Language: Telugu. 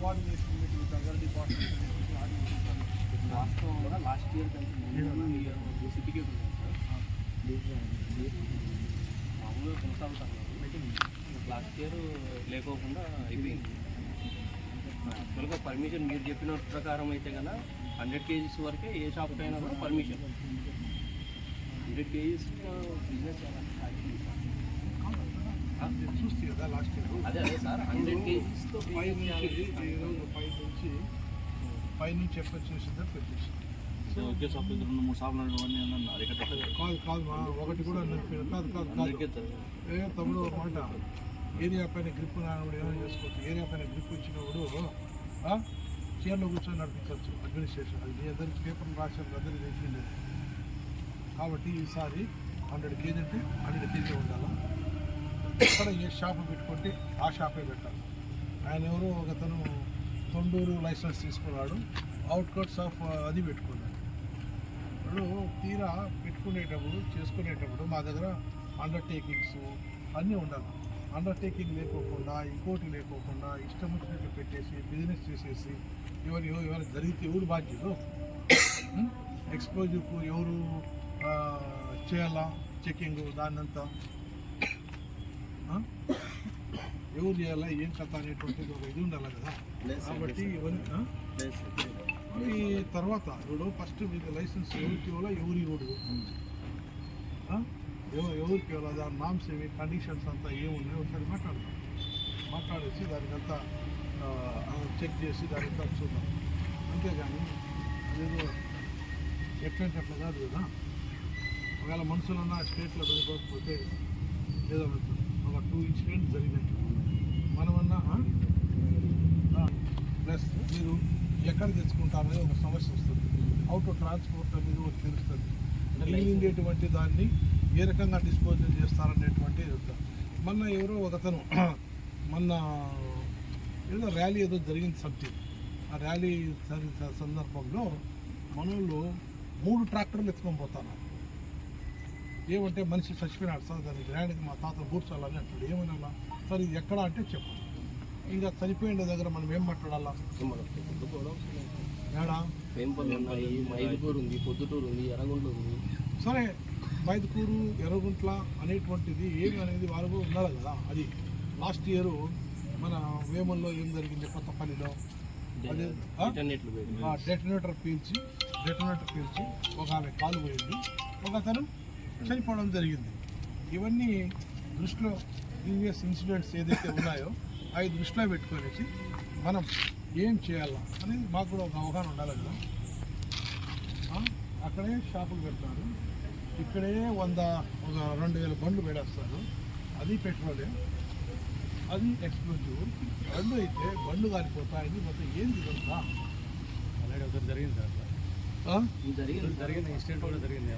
కోఆర్డినేషన్ మీటింగ్ అదర్ డిపార్ట్మెంట్ వాస్తవంగా లాస్ట్ ఇయర్ కంటే ముందు సిటీకి ఉన్నాం సార్ మామూలుగా కొనసాగుతాను. లాస్ట్ ఇయర్ లేకోకుండా అయిపోయింది. యాక్చువల్గా పర్మిషన్ మీరు చెప్పిన ప్రకారం అయితే కదా హండ్రెడ్ కేజీస్ వరకే ఏ షాప్కి అయినా కూడా పర్మిషన్ హండ్రెడ్ కేజీస్ బిజినెస్ చూస్తే కదా. అదే అదే సార్ నుంచి ఈరోజు నుంచి ఫైవ్ నుంచి ఎప్పుడు చేసిందో పెట్టేసి ఒకే షాప్ దగ్గర రెండు మూడు షాపులు అన్నీ కాదు కాదు మా ఒకటి కూడా కాదు కాదు కాదు ఏ తమ్ముడు ఒక మాట ఏరియా పైన గ్రిప్ రానప్పుడు ఏమైనా చేసుకోవచ్చు ఏరియా పైన గ్రిప్ వచ్చినప్పుడు చీరలో కూర్చొని నడిపించవచ్చు అడ్మినిస్ట్రేషన్ అది మీ అందరికి పేపర్ రాశారు అందరికి తెలిసిందే కాబట్టి ఈసారి హండ్రెడ్ కేజీ అంటే హండ్రెడ్ కేజీ ఉండాలా? ఎక్కడ ఏ షాప్ పెట్టుకుంటే ఆ షాపే పెట్టాలి. ఆయన ఎవరో ఒకతను తొండూరు లైసెన్స్ తీసుకున్నాడు. అవుట్కట్స్ ఆఫ్ అది పెట్టుకున్నాడు. ఇప్పుడు తీరా పెట్టుకునేటప్పుడు చేసుకునేటప్పుడు మా దగ్గర అండర్టేకింగ్స్ అన్నీ ఉండాలి. అండర్టేకింగ్ లేకోకుండా ఇంకోటి లేకోకుండా ఇష్టం వచ్చినట్టు పెట్టేసి బిజినెస్ చేసేసి ఎవరు ఎవరు జరిగితే ఎవరు బాధ్యులు? ఎక్స్పోజివ్కు ఎవరు చేయాలా? చెకింగ్ దాన్నంతా. ఎవరు చేయాలా? ఏం కథ అనేటువంటిది ఒక ఇది ఉండాలి కదా? కాబట్టి ఇవన్నీ తర్వాత ఇప్పుడు ఫస్ట్ మీకు లైసెన్స్ ఎవరికి ఇవ్వాలా ఎవరు? ఎవ- ఎవరికి ఇవ్వాలా? దాని నామ్స్ ఏమి? కండిషన్స్ అంతా ఏమున్నాయో? ఒకసారి మాట్లాడదాం. మాట్లాడేసి దానికంతా చెక్ చేసి దానికంతా చూద్దాం. అంతేగాని అదేదో ఎట్లంటే అట్లా కాదు కదా? ఒకవేళ మనుషులన్నా స్టేట్లో చనిపోకపోతే ఏదో టూ ఇన్సిడెంట్స్ జరిగినాయి మనమన్నా? ప్లస్ మీరు ఎక్కడ తెచ్చుకుంటారనేది ఒక సమస్య వస్తుంది అవుట్ ట్రాన్స్పోర్ట్ అనేది ఒకటి తెలుస్తుంది మిగిలిండేటువంటి దాన్ని ఏ రకంగా డిస్పోజల్ చేస్తారనేటువంటి. మొన్న ఎవరో ఒకతను మొన్న ఏదో ర్యాలీ ఏదో జరిగింది సంథింగ్ ఆ ర్యాలీ సందర్భంలో మనోళ్ళు మూడు ట్రాక్టర్లు ఎత్తుకొని పోతారు ఏమంటే మనిషి చచ్చిపోయినాడు. సార్ దాని గ్రాండ్కి మా తాత కూర్చోాలని అంటాడు. ఏమనాలా సార్ ఇది ఎక్కడ అంటే చెప్పు. ఇంకా చనిపోయిన దగ్గర మనం ఏం మాట్లాడాలా? ఏడా? వేంపల్లి ఉన్నాయి మైదుకూరు ఉంది పొద్దుటూరు ఉంది ఉంది సరే మైదుకూరు ఎర్రగుంట్ల అనేటువంటిది ఏమి అనేది కూడా ఉండాలి కదా అది లాస్ట్ ఇయర్ మన వేమల్లో ఏం జరిగింది పెట్టి ఆ? డెటనేటర్ పీల్చి డెటనేటర్ పీల్చి ఒక ఆమె కాలు పోయింది. ఒక అతను చనిపోవడం జరిగింది. ఇవన్నీ దృష్టిలో ప్రీవియస్ ఇన్సిడెంట్స్ ఏదైతే ఉన్నాయో అవి దృష్టిలో పెట్టుకొనేసి మనం ఏం చేయాలా అనేది మాకు కూడా ఒక అవగాహన ఉండాలి కదా అక్కడే షాపులు పెడతారు. ఇక్కడే వంద ఒక రెండు వేల బండ్లు పెడేస్తారు. అది పెట్రోలే. అది ఎక్స్ప్లోజివ్. రెండు అయితే బండ్లు కాలిపోతాయి మొత్తం ఏం ఇదంతా? ఆల్రెడీ ఒకసారి జరిగింది సార్? జరిగింది జరిగింది ఇన్సిడెంట్ కూడా జరిగింది.